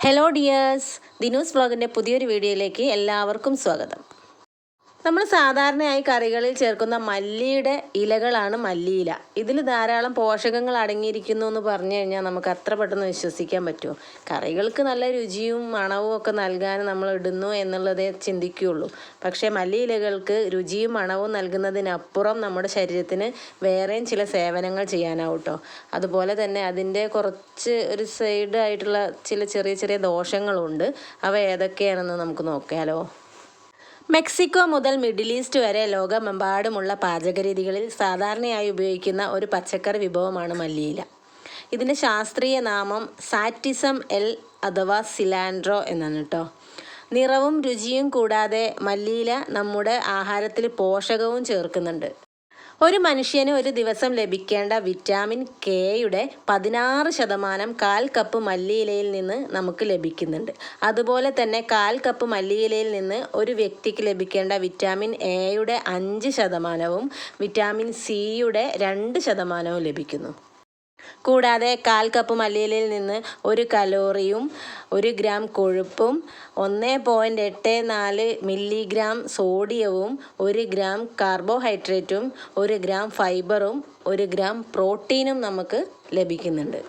Hello dears ദിനൂസ് വ്ളോഗിന്റെ പുതിയൊരു വീഡിയോയിലേക്ക് എല്ലാവർക്കും സ്വാഗതം. നമ്മൾ സാധാരണയായി കറികളിൽ ചേർക്കുന്ന മല്ലിയുടെ ഇലകളാണ് മല്ലിയില. ഇതിൽ ധാരാളം പോഷകങ്ങൾ അടങ്ങിയിരിക്കുന്നു എന്ന് പറഞ്ഞു കഴിഞ്ഞാൽ നമുക്ക് അത്ര പെട്ടെന്ന് വിശ്വസിക്കാൻ പറ്റുമോ? കറികൾക്ക് നല്ല രുചിയും മണവും ഒക്കെ നൽകാൻ നമ്മൾ ഇടുന്നു എന്നുള്ളതേ ചിന്തിക്കുകയുള്ളൂ. പക്ഷേ മല്ലിയിലകൾക്ക് രുചിയും മണവും നൽകുന്നതിനപ്പുറം നമ്മുടെ ശരീരത്തിന് വേറെയും ചില സേവനങ്ങൾ ചെയ്യാനാവും കേട്ടോ അതുപോലെ തന്നെ അതിന്റെ കുറച്ച് ഒരു സൈഡ് ആയിട്ടുള്ള ചില ചെറിയ ചെറിയ ദോഷങ്ങളുണ്ട്. അവ ഏതൊക്കെയാണെന്ന് നമുക്ക് നോക്കിയാലോ മെക്സിക്കോ മുതൽ മിഡിൽ ഈസ്റ്റ് വരെ ലോകമെമ്പാടുമുള്ള പാചകരീതികളിൽ സാധാരണയായി ഉപയോഗിക്കുന്ന ഒരു പച്ചക്കറി വിഭവമാണ് മല്ലിയില. ഇതിന്റെ ശാസ്ത്രീയ നാമം സാറ്റിസം എൽ അഥവാ സിലാൻഡ്രോ എന്നാണ് കേട്ടോ നിറവും രുചിയും കൂടാതെ മല്ലിയില നമ്മുടെ ആഹാരത്തിൽ പോഷകവും ചേർക്കുന്നുണ്ട്. ഒരു മനുഷ്യന് ഒരു ദിവസം ലഭിക്കേണ്ട വിറ്റാമിൻ കെയുടെ പതിനാറ് ശതമാനം കാൽ കപ്പ് മല്ലിയിലയിൽ നിന്ന് നമുക്ക് ലഭിക്കുന്നുണ്ട്. അതുപോലെ തന്നെ കാൽ കപ്പ് മല്ലിയിലയിൽ നിന്ന് ഒരു വ്യക്തിക്ക് ലഭിക്കേണ്ട വിറ്റാമിൻ എയുടെ അഞ്ച് ശതമാനവും വിറ്റാമിൻ സിയുടെ രണ്ട് ശതമാനവും ലഭിക്കുന്നു. കൂടാതെ കാൽ കപ്പ് മല്ലിയിലയിൽ നിന്ന് ഒരു കലോറിയും ഒരു ഗ്രാം കൊഴുപ്പും ഒന്ന് പോയിന്റ് എട്ട് നാല് മില്ലിഗ്രാം സോഡിയവും ഒരു ഗ്രാം കാർബോഹൈഡ്രേറ്റും ഒരു ഗ്രാം ഫൈബറും ഒരു ഗ്രാം പ്രോട്ടീനും നമുക്ക് ലഭിക്കുന്നുണ്ട്.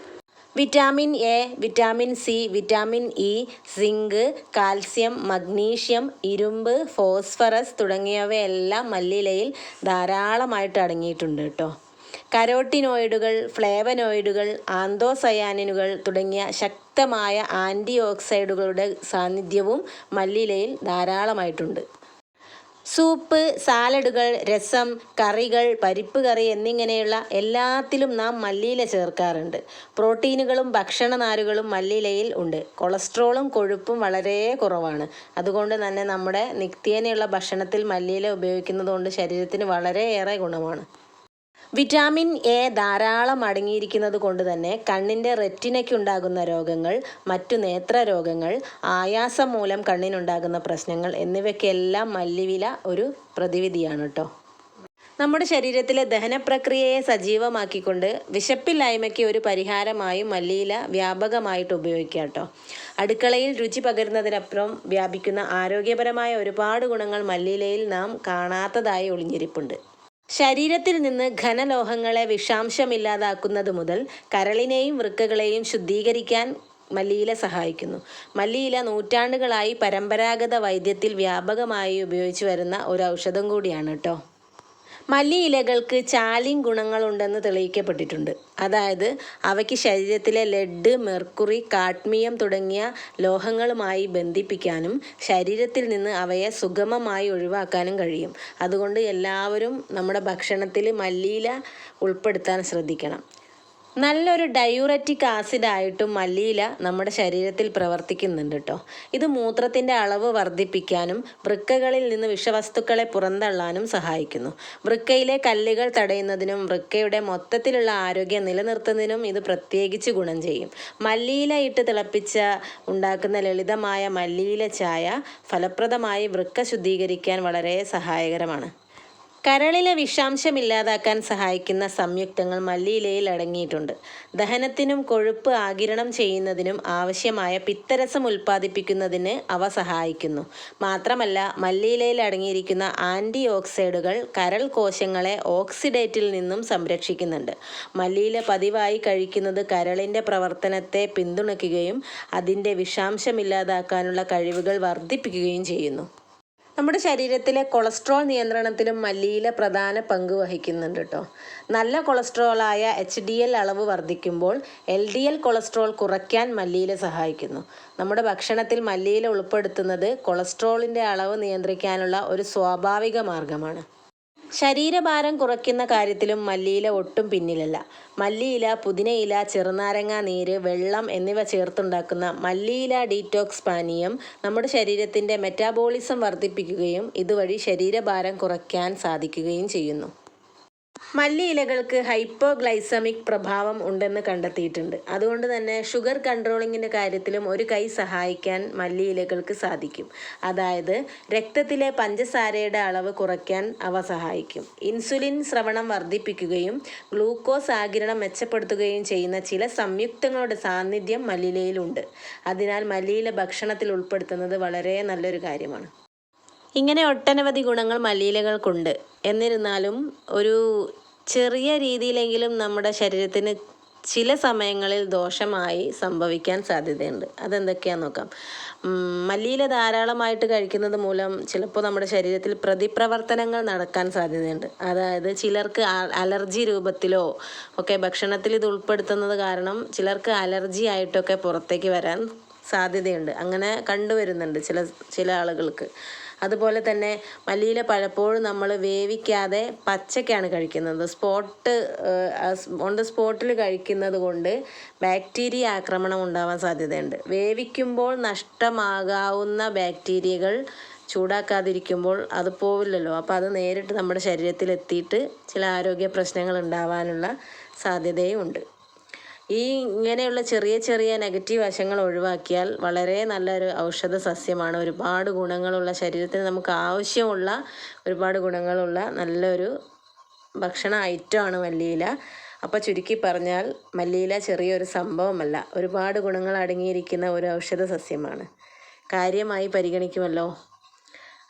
Vitamin A vitamin C vitamin E zinc calcium magnesium ഇരുമ്പ് ഫോസ്ഫറസ് തുടങ്ങിയവയെല്ലാം മല്ലിയിലയിൽ ധാരാളമായിട്ട് അടങ്ങിയിട്ടുണ്ട് കേട്ടോ. കരോട്ടിനോയിഡുകൾ ഫ്ലേവനോയിഡുകൾ ആന്തോസയാനിനുകൾ തുടങ്ങിയ ശക്തമായ ആന്റി ഓക്സൈഡുകളുടെ സാന്നിധ്യവും മല്ലിയിലയിൽ ധാരാളമായിട്ടുണ്ട്. സൂപ്പ് സാലഡുകൾ രസം കറികൾ പരിപ്പ് കറി എന്നിങ്ങനെയുള്ള എല്ലാത്തിലും നാം മല്ലിയില ചേർക്കാറുണ്ട്. പ്രോട്ടീനുകളും ഭക്ഷണനാരുകളും മല്ലിയിലയിൽ ഉണ്ട്. കൊളസ്ട്രോളും കൊഴുപ്പും വളരെ കുറവാണ്. അതുകൊണ്ട് തന്നെ നമ്മുടെ നിത്യേനയുള്ള ഭക്ഷണത്തിൽ മല്ലിയില ഉപയോഗിക്കുന്നത് കൊണ്ട് ശരീരത്തിന് വളരെയേറെ ഗുണമാണ്. വിറ്റാമിൻ എ ധാരാളം അടങ്ങിയിരിക്കുന്നത് കൊണ്ട് തന്നെ കണ്ണിന്റെ റെറ്റിനയ്ക്കുണ്ടാകുന്ന രോഗങ്ങൾ മറ്റു നേത്ര രോഗങ്ങൾ ആയാസം മൂലം കണ്ണിനുണ്ടാകുന്ന പ്രശ്നങ്ങൾ എന്നിവയ്ക്കെല്ലാം മല്ലിവില ഒരു പ്രതിവിധിയാണ് കേട്ടോ നമ്മുടെ ശരീരത്തിലെ ദഹനപ്രക്രിയയെ സജീവമാക്കിക്കൊണ്ട് വിശപ്പില്ലായ്മയ്ക്ക് ഒരു പരിഹാരമായി മല്ലിയില വ്യാപകമായിട്ട് ഉപയോഗിക്കാം കേട്ടോ അടുക്കളയിൽ രുചി പകരുന്നതിനപ്പുറം വ്യാപിക്കുന്ന ആരോഗ്യപരമായ ഒരുപാട് ഗുണങ്ങൾ മല്ലിയിലയിൽ നാം കാണാത്തതായി ഒളിഞ്ഞിരിപ്പുണ്ട്. ശരീരത്തിൽ നിന്ന് ഘനലോഹങ്ങളെ വിഷാംശമില്ലാതാക്കുന്നത് മുതൽ കരളിനെയും വൃക്കകളെയും ശുദ്ധീകരിക്കാൻ മല്ലിയില സഹായിക്കുന്നു. മല്ലിയില നൂറ്റാണ്ടുകളായി പരമ്പരാഗത വൈദ്യത്തിൽ വ്യാപകമായി ഉപയോഗിച്ചു വരുന്ന ഒരു ഔഷധം കൂടിയാണ് കേട്ടോ മല്ലിയിലകൾക്ക് ചാലിങ് ഗുണങ്ങളുണ്ടെന്ന് തെളിയിക്കപ്പെട്ടിട്ടുണ്ട്. അതായത് അവയ്ക്ക് ശരീരത്തിലെ ലെഡ് മെർക്കുറി കാഡ്മിയം തുടങ്ങിയ ലോഹങ്ങളുമായി ബന്ധിപ്പിക്കാനും ശരീരത്തിൽ നിന്ന് അവയെ സുഗമമായി ഒഴിവാക്കാനും കഴിയും. അതുകൊണ്ട് എല്ലാവരും നമ്മുടെ ഭക്ഷണത്തിൽ മല്ലിയില ഉൾപ്പെടുത്താൻ ശ്രദ്ധിക്കണം. നല്ലൊരു ഡയൂററ്റിക് ആസിഡായിട്ടും മല്ലിയില നമ്മുടെ ശരീരത്തിൽ പ്രവർത്തിക്കുന്നുണ്ട് കേട്ടോ ഇത് മൂത്രത്തിന്റെ അളവ് വർദ്ധിപ്പിക്കാനും വൃക്കകളിൽ നിന്ന് വിഷവസ്തുക്കളെ പുറന്തള്ളാനും സഹായിക്കുന്നു. വൃക്കയിലെ കല്ലുകൾ തടയുന്നതിനും വൃക്കയുടെ മൊത്തത്തിലുള്ള ആരോഗ്യം നിലനിർത്തുന്നതിനും ഇത് പ്രത്യേകിച്ച് ഗുണം ചെയ്യും. മല്ലിയില ഇട്ട് തിളപ്പിച്ച ഉണ്ടാക്കുന്ന ലളിതമായ മല്ലിയില ചായ ഫലപ്രദമായി വൃക്ക ശുദ്ധീകരിക്കാൻ വളരെ സഹായകരമാണ്. കരളിലെ വിഷാംശം ഇല്ലാതാക്കാൻ സഹായിക്കുന്ന സംയുക്തങ്ങൾ മല്ലിയിലയിൽ അടങ്ങിയിട്ടുണ്ട്. ദഹനത്തിനും കൊഴുപ്പ് ആകിരണം ചെയ്യുന്നതിനും ആവശ്യമായ പിത്തരസം ഉൽപ്പാദിപ്പിക്കുന്നതിന് അവ സഹായിക്കുന്നു. മാത്രമല്ല മല്ലിയിലയിൽ അടങ്ങിയിരിക്കുന്ന ആന്റി ഓക്സൈഡുകൾ കരൾ കോശങ്ങളെ ഓക്സിഡേറ്റിൽ നിന്നും സംരക്ഷിക്കുന്നുണ്ട്. മല്ലിയില പതിവായി കഴിക്കുന്നത് കരളിന്റെ പ്രവർത്തനത്തെ പിന്തുണയ്ക്കുകയും അതിന്റെ വിഷാംശമില്ലാതാക്കാനുള്ള കഴിവുകൾ വർദ്ധിപ്പിക്കുകയും ചെയ്യുന്നു. നമ്മുടെ ശരീരത്തിലെ കൊളസ്ട്രോൾ നിയന്ത്രണത്തിലും മല്ലിയില പ്രധാന പങ്ക് വഹിക്കുന്നുണ്ട് കേട്ടോ നല്ല കൊളസ്ട്രോളായ എച്ച് ഡി എൽ അളവ് വർദ്ധിക്കുമ്പോൾ എൽ ഡി എൽ കൊളസ്ട്രോൾ കുറയ്ക്കാൻ മല്ലിയില സഹായിക്കുന്നു. നമ്മുടെ ഭക്ഷണത്തിൽ മല്ലിയില ഉൾപ്പെടുത്തുന്നത് കൊളസ്ട്രോളിന്റെ അളവ് നിയന്ത്രിക്കാനുള്ള ഒരു സ്വാഭാവിക മാർഗമാണ്. ശരീരഭാരം കുറയ്ക്കുന്ന കാര്യത്തിലും മല്ലിയില ഒട്ടും പിന്നിലല്ല. മല്ലിയില പുതിനയില ചെറുനാരങ്ങ നീര് വെള്ളം എന്നിവ ചേർത്തുണ്ടാക്കുന്ന മല്ലിയില ഡീറ്റോക്സ് പാനീയം നമ്മുടെ ശരീരത്തിന്റെ മെറ്റാബോളിസം വർദ്ധിപ്പിക്കുകയും ഇതുവഴി ശരീരഭാരം കുറയ്ക്കാൻ സാധിക്കുകയും ചെയ്യുന്നു. മല്ലി ഇലകൾക്ക് ഹൈപ്പോഗ്ലൈസമിക് പ്രഭാവം ഉണ്ടെന്ന് കണ്ടെത്തിയിട്ടുണ്ട്. അതുകൊണ്ട് തന്നെ ഷുഗർ കൺട്രോളിങ്ങിന്റെ കാര്യത്തിലും ഒരു കൈ സഹായിക്കാൻ മല്ലിയിലകൾക്ക് സാധിക്കും. അതായത് രക്തത്തിലെ പഞ്ചസാരയുടെ അളവ് കുറയ്ക്കാൻ അവ സഹായിക്കും. ഇൻസുലിൻ ശ്രവണം വർദ്ധിപ്പിക്കുകയും ഗ്ലൂക്കോസ് ആഗിരണം മെച്ചപ്പെടുത്തുകയും ചെയ്യുന്ന ചില സംയുക്തങ്ങളുടെ സാന്നിധ്യം മല്ലിയിലയിലുണ്ട്. അതിനാൽ മല്ലിയില ഭക്ഷണത്തിൽ ഉൾപ്പെടുത്തുന്നത് വളരെ നല്ലൊരു കാര്യമാണ്. ഇങ്ങനെ ഒട്ടനവധി ഗുണങ്ങൾ മല്ലിയിലകൾക്കുണ്ട് എന്നിരുന്നാലും ഒരു ചെറിയ രീതിയിലെങ്കിലും നമ്മുടെ ശരീരത്തിന് ചില സമയങ്ങളിൽ ദോഷമായി സംഭവിക്കാൻ സാധ്യതയുണ്ട്. അതെന്തൊക്കെയാന്ന് നോക്കാം. മല്ലിയില ധാരാളമായിട്ട് കഴിക്കുന്നത് മൂലം ചിലപ്പോൾ നമ്മുടെ ശരീരത്തിൽ പ്രതിപ്രവർത്തനങ്ങൾ നടക്കാൻ സാധ്യതയുണ്ട്. അതായത് ചിലർക്ക് അലർജി രൂപത്തിലോ ഒക്കെ ഭക്ഷണത്തിൽ ഇത് ഉൾപ്പെടുത്തുന്നത് കാരണം ചിലർക്ക് അലർജി ആയിട്ടൊക്കെ പുറത്തേക്ക് വരാൻ സാധ്യതയുണ്ട്. അങ്ങനെ കണ്ടുവരുന്നുണ്ട് ചില ചില ആളുകൾക്ക്. അതുപോലെ തന്നെ മല്ലിയില പലപ്പോഴും നമ്മൾ വേവിക്കാതെ പച്ചക്കാണ് കഴിക്കുന്നത്. സ്പോട്ട് ഓൺ ദ സ്പോട്ടിൽ കഴിക്കുന്നത് കൊണ്ട് ബാക്ടീരിയ ആക്രമണം ഉണ്ടാവാൻ സാധ്യതയുണ്ട്. വേവിക്കുമ്പോൾ നഷ്ടമാകാവുന്ന ബാക്ടീരിയകൾ ചൂടാക്കാതിരിക്കുമ്പോൾ അത് പോവില്ലല്ലോ. അപ്പോൾ അത് നേരിട്ട് നമ്മുടെ ശരീരത്തിൽ എത്തിയിട്ട് ചില ആരോഗ്യ പ്രശ്നങ്ങൾ ഉണ്ടാവാനുള്ള സാധ്യതയും ഉണ്ട് ഈ ഇങ്ങനെയുള്ള ചെറിയ ചെറിയ നെഗറ്റീവ് വശങ്ങൾ ഒഴിവാക്കിയാൽ വളരെ നല്ലൊരു ഔഷധ സസ്യമാണ്. ഒരുപാട് ഗുണങ്ങളുള്ള ശരീരത്തിന് നമുക്ക് ആവശ്യമുള്ള ഒരുപാട് ഗുണങ്ങളുള്ള നല്ലൊരു ഭക്ഷണ ഐറ്റമാണ് മല്ലിയില. അപ്പോൾ ചുരുക്കി പറഞ്ഞാൽ മല്ലിയില ചെറിയൊരു സംഭവമല്ല ഒരുപാട് ഗുണങ്ങൾ അടങ്ങിയിരിക്കുന്ന ഒരു ഔഷധ സസ്യമാണ്. കാര്യമായി പരിഗണിക്കുമല്ലോ?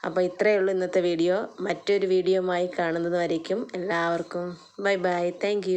അപ്പോൾ ഇത്രയേ ഉള്ളൂ ഇന്നത്തെ വീഡിയോ. മറ്റൊരു വീഡിയോയുമായി കാണുന്നത് വരയ്ക്കും എല്ലാവർക്കും ബൈ ബൈ താങ്ക്